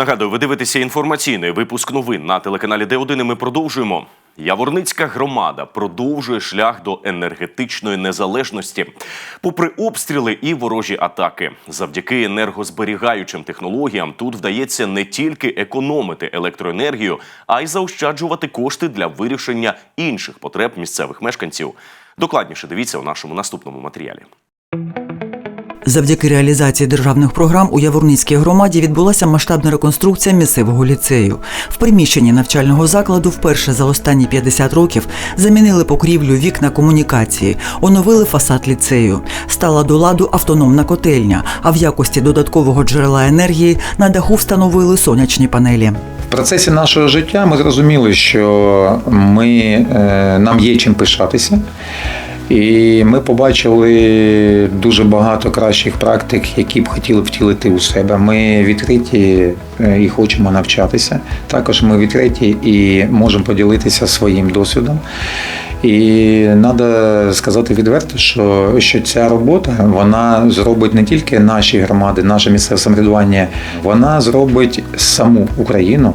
Нагадую, ви дивитеся інформаційний випуск новин на телеканалі Д1 і ми продовжуємо. Яворницька громада продовжує шлях до енергетичної незалежності. Попри обстріли і ворожі атаки, завдяки енергозберігаючим технологіям тут вдається не тільки економити електроенергію, а й заощаджувати кошти для вирішення інших потреб місцевих мешканців. Докладніше дивіться у нашому наступному матеріалі. Завдяки реалізації державних програм у Яворницькій громаді відбулася масштабна реконструкція місцевого ліцею. В приміщенні навчального закладу вперше за останні 50 років замінили покрівлю вікна комунікації, оновили фасад ліцею. Стала до ладу автономна котельня, а в якості додаткового джерела енергії на даху встановили сонячні панелі. В процесі нашого життя ми зрозуміли, що ми, е, нам є чим пишатися. І ми побачили дуже багато кращих практик, які б хотіли втілити у себе. Ми відкриті е, і хочемо навчатися. Також ми відкриті і можемо поділитися своїм досвідом. І треба сказати відверто, що, що ця робота вона зробить не тільки наші громади, наше місцеве самоврядування, вона зробить саму Україну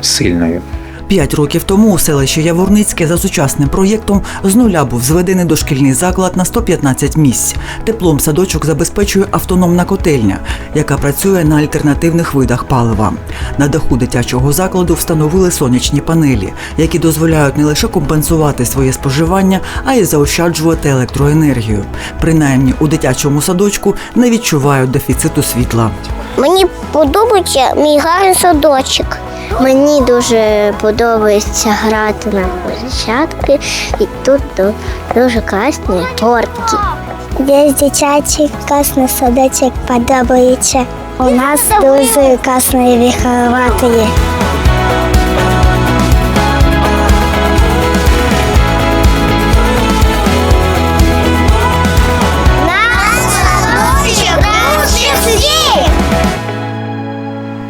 сильною. П'ять років тому у селищі Яворницьке за сучасним проєктом з нуля був зведений дошкільний заклад на 115 місць. Теплом садочок забезпечує автономна котельня, яка працює на альтернативних видах палива. На даху дитячого закладу встановили сонячні панелі, які дозволяють не лише компенсувати своє споживання, а й заощаджувати електроенергію. Принаймні у дитячому садочку не відчувають дефіциту світла. Мені подобається мій гарний садочок. Мені дуже подобається грати на площадки, і тут дуже класні тортики. Десь дитячий класний садочок подобається. У нас дуже класний вихователі.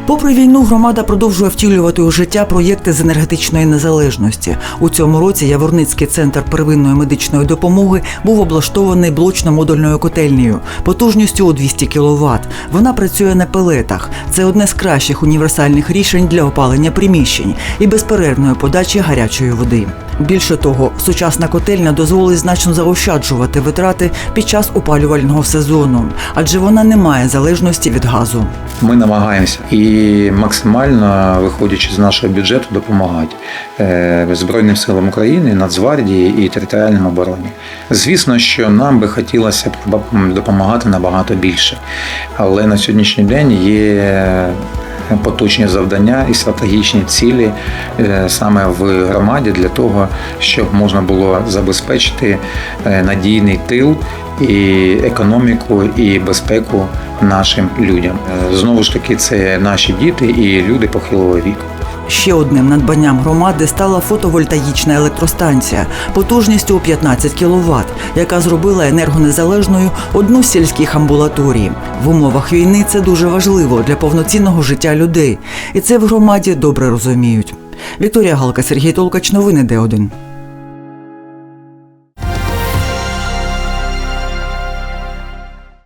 Попри війну, громада продовжує втілювати у життя проєкти з енергетичної незалежності. У цьому році Яворницький центр первинної медичної допомоги був облаштований блочно-модульною котельнею потужністю у 200 кВт. Вона працює на пелетах. Це одне з кращих універсальних рішень для опалення приміщень і безперервної подачі гарячої води. Більше того, сучасна котельня дозволить значно заощаджувати витрати під час опалювального сезону, адже вона не має залежності від газу. Ми намагаємося і максимально, виходячи з нашого бюджету, допомагати е, Збройним силам України, Нацгвардії і територіальним обороні. Звісно, що нам би хотілося допомагати набагато більше, але на сьогоднішній день є. Поточні завдання і стратегічні цілі е, саме в громаді для того, щоб можна було забезпечити е, надійний тил і економіку, і безпеку нашим людям. Е, Знову ж таки, це наші діти і люди похилого віку. Ще одним надбанням громади стала фотовольтаїчна електростанція потужністю у 15 кВт, яка зробила енергонезалежною одну з сільських амбулаторій. В умовах війни це дуже важливо для повноцінного життя людей, і це в громаді добре розуміють. Вікторія Галка, Сергій Толкач, новини Д1.